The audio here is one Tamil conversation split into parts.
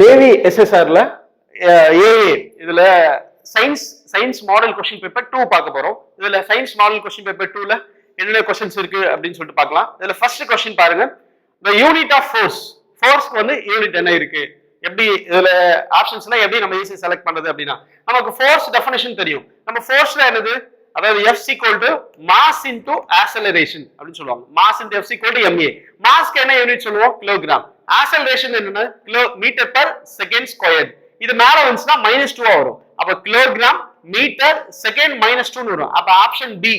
நேவி எஸ்எஸ்ஆர்ல ஏஏ இதுல science science model question paper two பார்க்க போறோம். இதுல சயின்ஸ் மாடல் கொஸ்டின் பேப்பர் டூல என்னென்ன கொஸ்டின்ஸ் இருக்கு அப்படின்னு சொல்லிட்டு பார்க்கலாம். இதுல ஃபர்ஸ்ட் கொஸ்டின் பாருங்க. இந்த யூனிட் ஆஃப் ஃபோர்ஸ் ஃபோர்ஸ்க்கு வந்து யூனிட் என்ன இருக்கு? எப்படி இதுல ஆப்ஷன்ஸ்ல எப்படி நம்ம ஈஸி செலக்ட் பண்றது அப்படின்னா நமக்கு ஃபோர்ஸ் டெஃபினேஷன் தெரியும். நம்ம ஃபோர்ஸ்ல என்னது? அதாவது F equal to mass into acceleration அப்படின்னு சொல்லுவாங்க. Mass into F equal to MA mask என்ன யூனிட் சொல்லுவோம்? கிலோகிராம் ஆசலரேஷன் என்னன்னா kilo metre per second square இது மேல வந்துச்சுன்னா மைனஸ் டூவா வரும். அப்ப கிலோகிராம் மீட்டர் செகண்ட் மைனஸ் டூன்னு வரும். அப்ப option B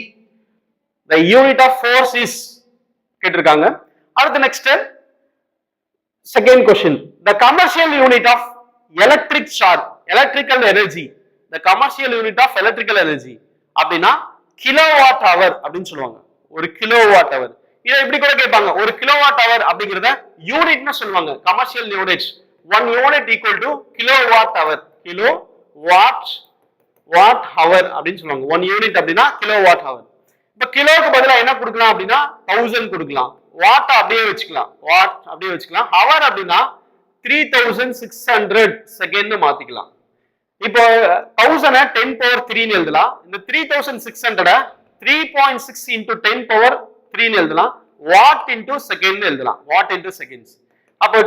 the unit of force is கேட்டிருக்காங்க. அடுத்து next second question the commercial unit of electric charge electrical energy the commercial unit of electrical energy அப்படின்னா கிலோவாட் அவர் அப்படின்னு சொல்லுவாங்க. ஒரு கிலோவாட் அவர் இதை இப்படி கூட கேட்பாங்க. ஒரு கிலோவாட் ஹவர் அப்படிங்கிறத யூனிட்னு சொல்லுவாங்க. Commercial unit one unit equal to kilowatt hour kilo watt watt hour அப்படின்னு சொல்லுவாங்க. ஒன் யூனிட் அப்படின்னா கிலோ வாட் ஹவர் இப்ப கிலோக்கு பதிலாக என்ன கொடுக்கலாம் அப்படின்னா தௌசண்ட் கொடுக்கலாம். வாட் அப்படியே வச்சுக்கலாம். வாட் அப்படியே வச்சுக்கலாம். ஹவர் அப்படின்னா three thousand six hundred second மாத்திக்கலாம். இப்போ தௌசண்ட் டென் பவர் த்ரீன்னு எழுதலாம். இந்த three thousand six hundred three point six into ten power த்ரீன்னு எழுதலாம். வாட் இன்டூ செகண்ட்னு எழுதலாம். வாட் இன்டூ செகண்ட்ஸ் அப்போ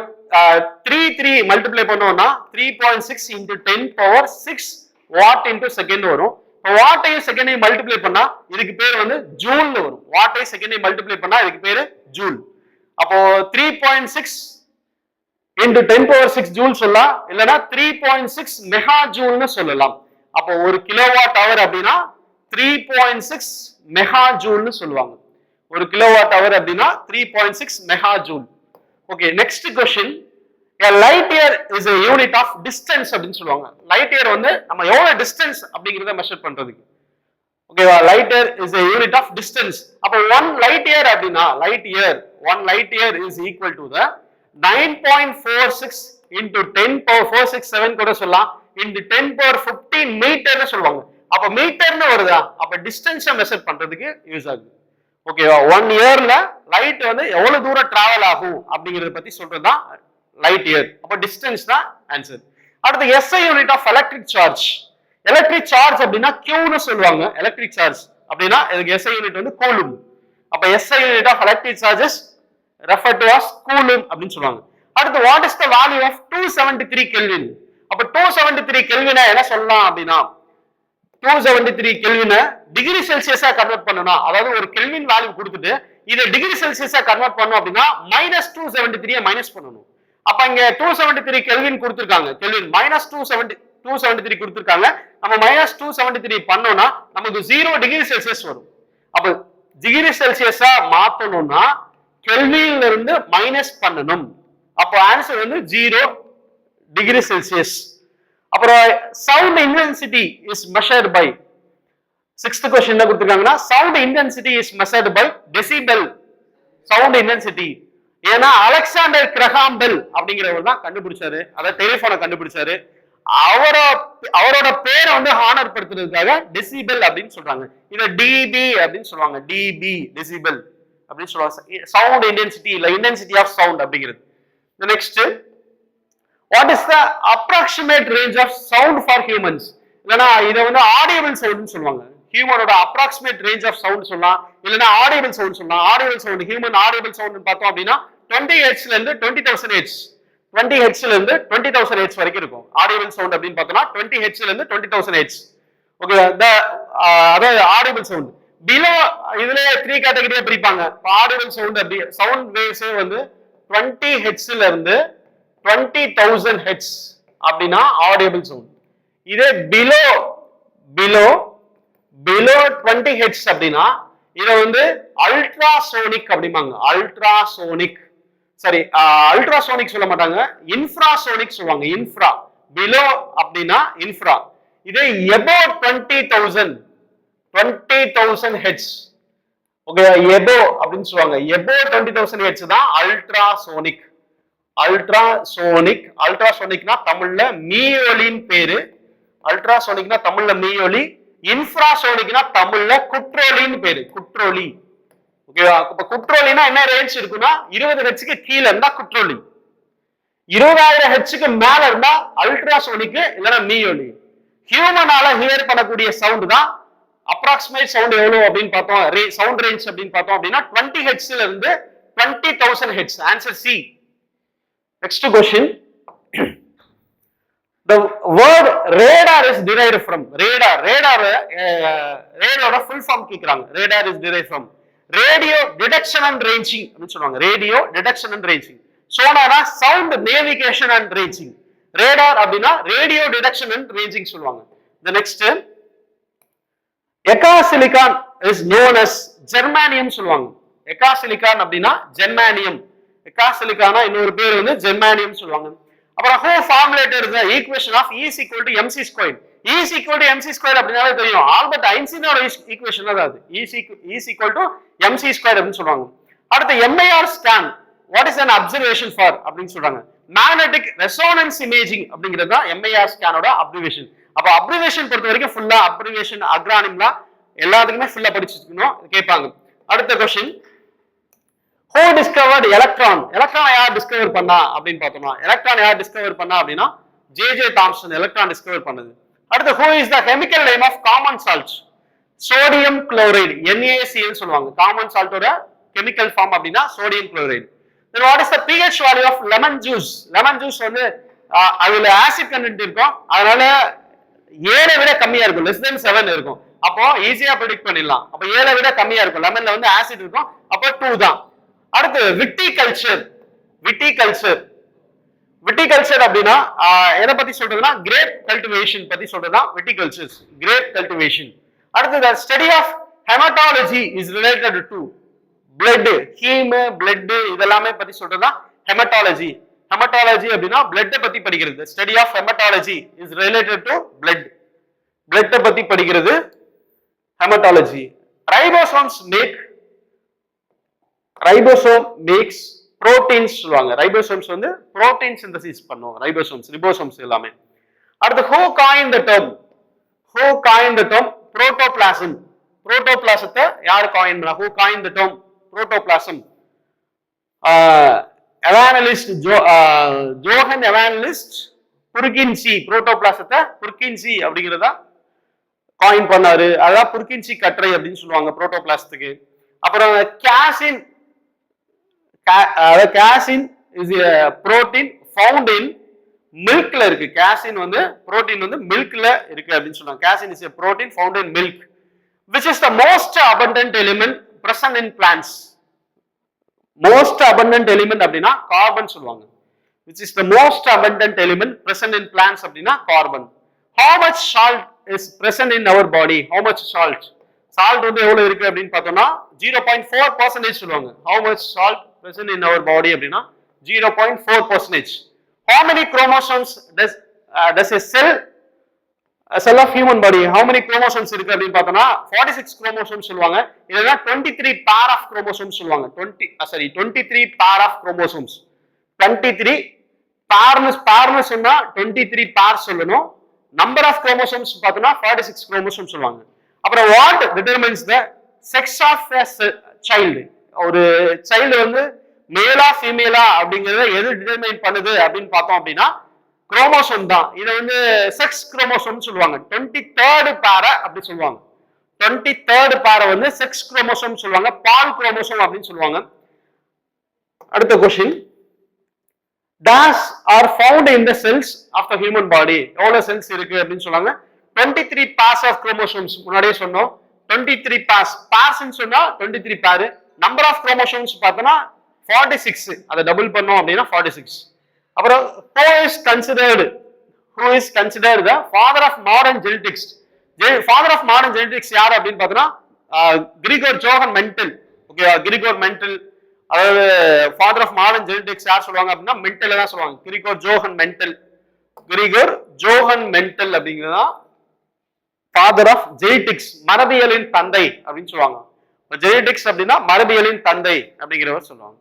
த்ரீ த்ரீ மல்டிப்ளை பண்ணோம்னா three point six into ten power six watt into second வரும். வாட்டையும் செகண்டையும் மல்டிப்ளை பண்ணா இதுக்கு பேர் வந்து ஜூல்னு வரும். வாட்டையும் செகண்டையும் மல்டிப்ளை பண்ணா இதுக்கு பேரு ஜூல் அப்போ three point six into ten power six joule சொல்லலாம் இல்லைன்னா த்ரீ பாயிண்ட் சிக்ஸ் மெகா ஜூல்னு சொல்லலாம். அப்போ ஒரு கிலோவாட் ஹவர் அப்படின்னா த்ரீ பாயிண்ட் சிக்ஸ் மெகா ஜூல்னு சொல்லுவாங்க. ஒரு கிலோவாட் ஹவர் அப்படின்னா three point six mega joule okay next question light year is unit of distance அப்படின்னு சொல்லுவாங்க. லைட் இயர் வந்து நம்ம எவ்வளவு டிஸ்டன்ஸ் அப்படிங்கிறத மெஷர் பண்றதுக்கு. ஓகேவா light year is a unit of distance அப்போ ஒன் லைட் இயர் அப்படின்னா light year one light year is equal to the nine point four six into ten power four six seven கூட சொல்லலாம். இன்டு டென் பவர் ஃபிஃப்டீன் மீட்டர்னு சொல்லுவாங்க. அப்போ மீட்டர்னு வருதா? அப்போ டிஸ்டன்ஸை மெஷர் பண்றதுக்கு யூஸ் ஆகுது. ஓகேவா ஒன் இயர்ல லைட் வந்து எவ்வளவு தூரம் டிராவல் ஆகும் அப்படிங்கறத பத்தி சொல்றதுதான் லைட் இயர் அப்ப டிஸ்டன்ஸ் தான் ஆன்சர் அடுத்து SI unit of electric charge electric charge அப்படின்னா கியூன்னு சொல்லுவாங்க. எலக்ட்ரிக் சார்ஜ் அப்படின்னா இதுக்கு எஸ்ஐ யூனிட் வந்து கூலும். அப்ப SI unit of electric charges refer to as coulomb அப்படின்னு சொல்லுவாங்க. அடுத்து what is the value of two seventy three kelvin அப்ப டூ செவன்டி த்ரீ கெல்வினா என்ன சொல்லலாம் அப்படின்னா டூ செவன்டி த்ரீ கெல்வினை டிகிரி செல்சியஸா கன்வெர்ட் பண்ணணும். அதாவது ஒரு கெல்வின் வேல்யூ கொடுத்துட்டு இதை டிகிரி செல்சியஸா கன்வெர்ட் பண்ணோம் அப்படின்னா minus two seventy three minus பண்ணணும். அப்ப இங்க டூ செவன்டி த்ரீ கெல்வின் கொடுத்துருக்காங்க. Kelvin minus two seventy two seventy three கொடுத்துருக்காங்க. நம்ம மைனஸ் டூ செவன்டி த்ரீ பண்ணோம்னா நமக்கு ஜீரோ டிகிரி செல்சியஸ் வரும். அப்ப டிகிரி செல்சியஸா மாத்தணும்னா கெல்வின்ல இருந்து மைனஸ் பண்ணணும். அப்போ ஆன்சர் வந்து ஜீரோ டிகிரி செல்சியஸ் அப்புறம் sound intensity is measured by sixth question என்ன கொடுத்துருக்காங்கன்னா sound intensity is measured by decibel sound intensity ஏன்னா அலெக்சாண்டர் கிரஹாம் பெல் அப்படிங்கிறவர் தான் கண்டுபிடிச்சாரு. அதாவது டெலிஃபோனை கண்டுபிடிச்சாரு. அவரோ அவரோட பேரை வந்து ஹானர் படுத்துறதுக்காக டெசிபெல் அப்படின்னு சொல்றாங்க. இதை டிபி அப்படின்னு சொல்லுவாங்க. டிபி டெசிபெல் அப்படின்னு சொல்லுவாங்க. சவுண்ட் இன்டென்சிட்டி இல்ல இன்டென்சிட்டி ஆஃப் சவுண்ட் அப்படிங்கிறது. Next what is the approximate range of sound for humans இல்லைன்னா இதை வந்து ஆடியபிள் சவுண்ட்னு சொல்லுவாங்க. ஹியூமனோட அப்ராக்சிமேட் ரேஞ்ச் ஆஃப் சவுண்ட் சொல்லலாம் இல்லைன்னா ஆடியபிள் சவுண்ட் சொல்லலாம் audible sound human audible sound பார்த்தோம் அப்படின்னா டுவெண்ட்டி ஹெட்ஸ்ல இருந்து டுவெண்ட்டி தௌசண்ட் ஹெட்ஸ் டுவெண்ட்டி ஹெட்ஸ்ல இருந்து டுவெண்ட்டி தௌசண்ட் ஹெட்ஸ் வரைக்கும் இருக்கும். ஆடியபிள் சவுண்ட் அப்படின்னு பார்த்தோம்னா டுவெண்ட்டி ஹெட்ஸ்ல இருந்து twenty thousand hertz okay the அதாவது ஆடியபிள் சவுண்ட் பிலோ இதுல த்ரீ கேட்டகரியா பிரிப்பாங்க. ஆடியபிள் சவுண்ட் அப்படி சவுண்ட் வேவ்ஸே வந்து டுவெண்ட்டி ஹெட்ஸ்ல இருந்து டுவெண்ட்டி தௌசண்ட் ஹெட்ஸ் அப்படின்னா ஆடியபிள் சவுண்ட் இதே below below below twenty hertz அப்படின்னா இதை வந்து அல்ட்ராசோனிக் அப்படிம்பாங்க. அல்ட்ராசோனிக் சரி அல்ட்ராசோனிக் சொல்ல மாட்டாங்க. இன்ஃப்ராசோனிக் சொல்லுவாங்க. இன்ஃப்ரா பிலோ அப்படின்னா இன்ஃப்ரா இதே above twenty thousand twenty thousand hertz okay above அப்படின்னு சொல்லுவாங்க. எபோ டுவெண்ட்டி தௌசண்ட் ஹெட்ஸ் தான் அல்ட்ராசோனிக் அல்ட்ராசோனிக் அல்ட்ராசோனிக்னா தமிழ்ல மீயொலின்னு பேரு. அல்ட்ராசோனிக்னா தமிழ்ல மீயொலி இன்ஃப்ராசோனிக்னா தமிழ்ல குற்றொலின்னு பேரு. குற்றொலி. ஓகேவா இப்ப குற்றொலினா என்ன ரேஞ்ச் இருக்குன்னா இருபது ஹெச்சுக்கு கீழே இருந்தா குற்றொலி. இருபதாயிரம் ஹெச்சுக்கு மேல இருந்தா அல்ட்ராசோனிக் இல்லைன்னா மீயொலி. ஹியூமனால ஹியர் பண்ணக்கூடிய சவுண்ட் தான் அப்ராக்சிமேட் சவுண்ட் எவ்வளவு அப்படின்னு பார்த்தோம். சவுண்ட் ரேஞ்ச் அப்படின்னு பார்த்தோம் அப்படின்னா டுவெண்ட்டி ஹெட்ஸ்ல இருந்து twenty thousand heads answer C next question the word radar is derived from radar radar ரேடாரோட ஃபுல் ஃபார்ம் கேக்குறாங்க. Radar is derived from. Radio detection and ranging அப்படின்னு சொல்லுவாங்க. Radio detection and ranging. Sonara sound navigation and ranging radar அப்படின்னா ரேடியோ டிடெக்ஷன் அண்ட் ரேஞ்சிங் சொல்லுவாங்க. The next எக்காசிலிகான் இஸ் நோன் அஸ் ஜெர்மானியம் சொல்லுவாங்க. எக்காசிலிகான் அப்படின்னா ஜெர்மானியம் எக்காசிலிகானா இன்னொரு பேர் வந்து ஜெர்மானியம் சொல்லுவாங்க. அப்புறம் who formulated the equation of is equal to MC square is equal to MC square அப்படின்னாலே தெரியும். ஆல்பர்ட் ஐன்ஸ்டீனோட e ஈக்குவேஷன் தான் அது? Is equal to MC square அப்படின்னு சொல்லுவாங்க. அடுத்து MRI scan what is an observation for அப்படின்னு சொல்றாங்க. மேக்னெட்டிக் ரெசோனன்ஸ் இமேஜிங் அப்படிங்கிறது தான் எம்ஐஆர் ஸ்கேனோட அப்ரிவேஷன் அப்போ அப்ரிவேஷன் பொறுத்த வரைக்கும் ஃபுல்லா அப்ரிவேஷன் அக்ரானிம்லாம் எல்லாத்துக்குமே ஃபுல்லா படிச்சுக்கணும் கேட்பாங்க. அடுத்த question who discovered electron electron யார் டிஸ்கவர் பண்ணா அப்படின்னு பார்த்தோம்னா எலக்ட்ரான் யார் டிஸ்கவர் பண்ணா அப்படின்னா J J Thomson electron discover பண்ணது. அடுத்து who is the chemical name of common salt sodium chloride என்ஏசின்னு சொல்லுவாங்க. காமன் சால்ட்டோட கெமிக்கல் ஃபார்ம் அப்படின்னா sodium chloride then what is the pH value of lemon juice lemon juice வந்து அதுல ஆசிட் கண்டென்ட் இருக்கும். அதனால ஏழை விட கம்மியா இருக்கும். லெஸ் தென் செவன் இருக்கும். அப்போ ஈஸியா ப்ரிடிக்ட் பண்ணிடலாம். அப்போ ஏழை விட கம்மியா இருக்கும். லெமன்ல வந்து ஆசிட் இருக்கும். அப்போ டூ தான். அடுத்து விட்டி கல்ச்சர் விட்டி கல்ச்சர் விட்டிகல்ச்சர் அப்படின்னா எதை பத்தி சொல்றதுன்னா கிரேப் கல்டிவேஷன் பத்தி சொல்றதுனா விட்டிகல்ச்சர்ஸ் கிரேப் கல்டிவேஷன் அடுத்தது study of haematology is related to blood haem blood இதெல்லாமே பத்தி சொல்றதுனா ஹெமட்டாலஜி ஹெமட்டாலஜி அப்படின்னா பிளட்டை பத்தி படிக்கிறது. Study of haematology is related to blood பிளட்டை பத்தி படிக்கிறது haematology ribosomes make ribosome makes proteins சொல்லுவாங்க. ரைபோசோம்ஸ் வந்து புரோட்டீன் சிந்தசிஸ் பண்ணுவாங்க. ரைபோசோம்ஸ் ரிபோசோம்ஸ் எல்லாமே. அடுத்து who coin the term who coin the term protoplasm புரோட்டோபிளாசத்தை யார் காயின் பண்ணா? Who coin the term protoplasm Evangelist Jo Johan Evangelist Purkinje புரோட்டோபிளாசத்தை Purkinje அப்படிங்கிறதா காயின் பண்ணாரு. அதான் புர்கின்சி கற்றை அப்படின்னு சொல்லுவாங்க புரோட்டோபிளாசத்துக்கு அப்புறம் casein casein is protein found in மில்க்ல இருக்கு. கேசின் வந்து புரோட்டீன் வந்து மில்க்ல இருக்கு அப்படின்னு சொல்லுவாங்க. Casein is protein found in milk which is the most abundant element present in plants most abundant element அப்படின்னா கார்பன் சொல்லுவாங்க. Which is the most abundant element present in plants அப்படின்னா carbon how much salt is present in our body how much salt salt வந்து எவ்வளவு இருக்கு அப்படின்னு பார்த்தோம்னா ஜீரோ பாயிண்ட் ஃபோர் பர்சன்டேஜ் சொல்லுவாங்க. How much salt present in our body அப்படின்னா zero point four percentage chromosomes does uh, does a a cell cell of human body how many chromosomes இருக்கு அப்படின்னு பார்த்தோம்னா ஃபார்ட்டி சிக்ஸ் குரோமோசோம்ஸ் சொல்லுவாங்க. இல்லைன்னா twenty three pair of chromosomes சொல்லுவாங்க twenty sorry twenty three pair of chromosomes twenty three சொன்னா டுவெண்ட்டி த்ரீ பேர் சொல்லணும். நம்பர் ஆஃப் குரோமோசோம்ஸ் பார்த்தோம்னா ஃபார்ட்டி சிக்ஸ் குரோமோசோம்ஸ் சொல்லுவாங்க. அப்புறம் what determines the sex of child ஒரு சைல்டு வந்து மேலா ஃபீமேலா அப்படிங்கிறத எது டிட்டர்மைன் பண்ணுது அப்படின்னு பார்த்தோம் அப்படின்னா குரோமோசோம் தான். இதை வந்து செக்ஸ் குரோமோசோம்னு சொல்லுவாங்க. டுவெண்ட்டி தேர்டு பேரை அப்படி சொல்லுவாங்க. டுவெண்ட்டி தேர்டு பேரை வந்து செக்ஸ் குரோமோசோம் சொல்லுவாங்க. பால் குரோமோசோம் அப்படின்னு சொல்லுவாங்க. அடுத்த question days are found in the cells of the human body எவ்வளோ செல்ஸ் இருக்கு அப்படின்னு சொன்னாங்க. Twenty three pairs of chromosomes முன்னாடியே சொன்னோம். டுவெண்ட்டி த்ரீ பாஸ் பார்ஸ்ன்னு சொன்னா twenty three pair number of promotions பார்த்தோன்னா ஃபார்ட்டி சிக்ஸ் அதை டபுள் பண்ணோம் அப்படின்னா ஃபார்ட்டி சிக்ஸ் அப்புறம் who is considered who is considered the father of modern genetics father of modern genetics யார் அப்படின்னு பார்த்தோன்னா கிரிகோர் ஜோகன் மென்டல் ஓகேவா கிரிகோர் மென்டல் அதாவது ஃபாதர் ஆஃப் மாடர்ன் ஜெனடிக்ஸ் யார் சொல்லுவாங்க அப்படின்னா மென்டல் தான் சொல்லுவாங்க. Gregor Johann Mendel Gregor Johann Mendel அப்படிங்கிறதா ஃபாதர் ஆஃப் ஜெனடிக்ஸ் மரபியலின் தந்தை அப்படின்னு சொல்லுவாங்க. ஜெனடிக்ஸ் அப்படின்னா மரபியலின் தந்தை அப்படிங்கிறவர் சொல்லுவாங்க.